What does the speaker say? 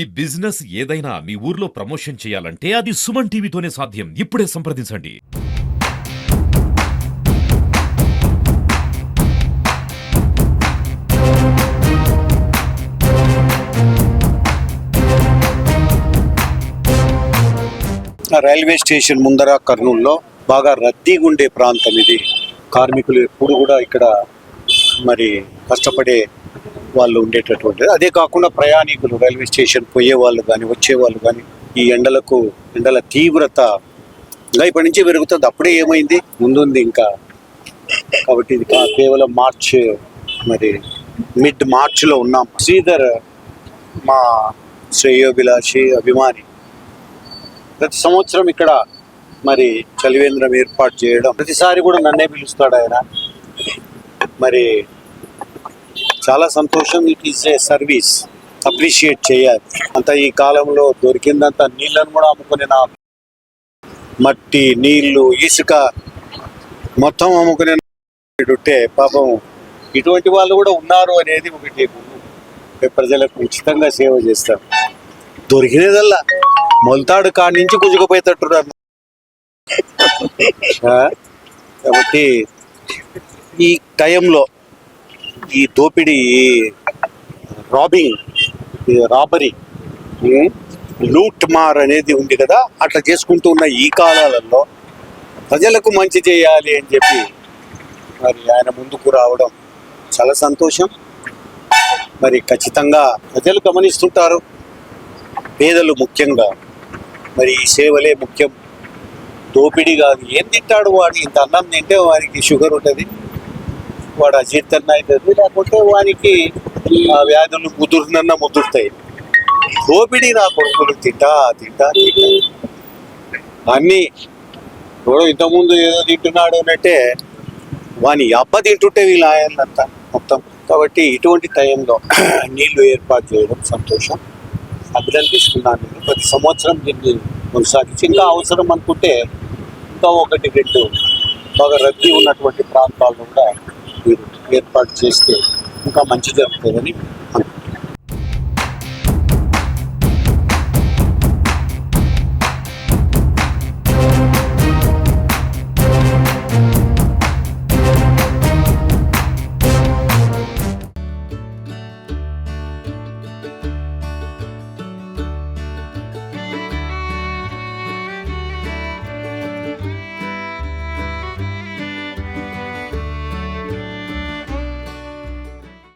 ఈ బిజినెస్ ఏదైనా మీ ఊర్లో ప్రమోషన్ చేయాలంటే అది సుమన్ టీవీతోనే సాధ్యం. ఇప్పుడే సంప్రదించండి. రైల్వే స్టేషన్ ముందర కర్నూలులో బాగా రద్దీగా ఉండే ప్రాంతం ఇది. కార్మికులు ఎప్పుడు కూడా ఇక్కడ మరి కష్టపడే వాళ్ళు ఉండేటటువంటిది. అదే కాకుండా ప్రయాణికులు రైల్వే స్టేషన్ పోయే వాళ్ళు కానీ వచ్చే వాళ్ళు కానీ ఈ ఎండలకు ఎండల తీవ్రత ఇంకా ఇప్పటి నుంచి పెరుగుతుంది. అప్పుడే ఏమైంది? ముందుంది ఇంకా. కాబట్టి ఇది కేవలం మార్చ్ మరి మిడ్ మార్చ్లో ఉన్నాం. శ్రీధర్ మా శ్రేయోభిలాషి అభిమాని ప్రతి సంవత్సరం ఇక్కడ మరి చలివేంద్రం ఏర్పాటు చేయడం. ప్రతిసారి కూడా నన్నే పిలుస్తాడు ఆయన. మరి చాలా సంతోషం. It is a service appreciate చేయాలి. అంత ఈ కాలంలో దొరికిందంత నీళ్ళను కూడా అమ్ముకునే నా మట్టి నీళ్ళు ఇసుక మొత్తం అమ్ముకునే ఉంటే పాపం ఇటువంటి వాళ్ళు కూడా ఉన్నారు అనేది ఒకటి ప్రజలకు ఉచితంగా సేవ చేస్తారు దొరికినదల్లా మొలతాడు కాడి నుంచి గుజుకుపోయేటట్టున్నారు. కాబట్టి ఈ టైంలో ఈ దోపిడీ రాబింగ్ రాబరీ లూట్ మార్ అనేది ఉంది కదా అట్లా చేసుకుంటూ ఉన్న ఈ కాలాలలో ప్రజలకు మంచి చేయాలి అని చెప్పి మరి ఆయన ముందుకు రావడం చాలా సంతోషం. మరి ఖచ్చితంగా ప్రజలు గమనిస్తుంటారు పేదలు ముఖ్యంగా. మరి ఈ సేవలే ముఖ్యం. దోపిడీ కాదు ఏం తింటాడు వాడు? ఇంత అన్నం తింటే వారికి షుగర్ ఉంటుంది. వాడు అజీర్తన్న అవుతుంది లేకుంటే వానికి వ్యాధులు ముదురునన్న ముదురుతాయి. దోపిడీ నా కొడుకులు తింటా తింటా తింటా అన్నీ ఎవడో ఇంతకుముందు ఏదో తింటున్నాడు అనంటే వాని అబ్బ తింటుంటే వీళ్ళు ఆయనంతా మొత్తం. కాబట్టి ఇటువంటి టైంలో నీళ్ళు ఏర్పాటు చేయడం సంతోషం. అభినందిస్తున్నాను నేను. ప్రతి సంవత్సరం దీన్ని కొనసాగించి ఇంకా అవసరం అనుకుంటే ఇంకా ఒకటి రెండు బాగా రద్దీ ఉన్నటువంటి ప్రాంతాల్లో కూడా ఏర్పాటు చేస్తే ఇంకా మంచి జరుగుతుందని అనుకుంటున్నాను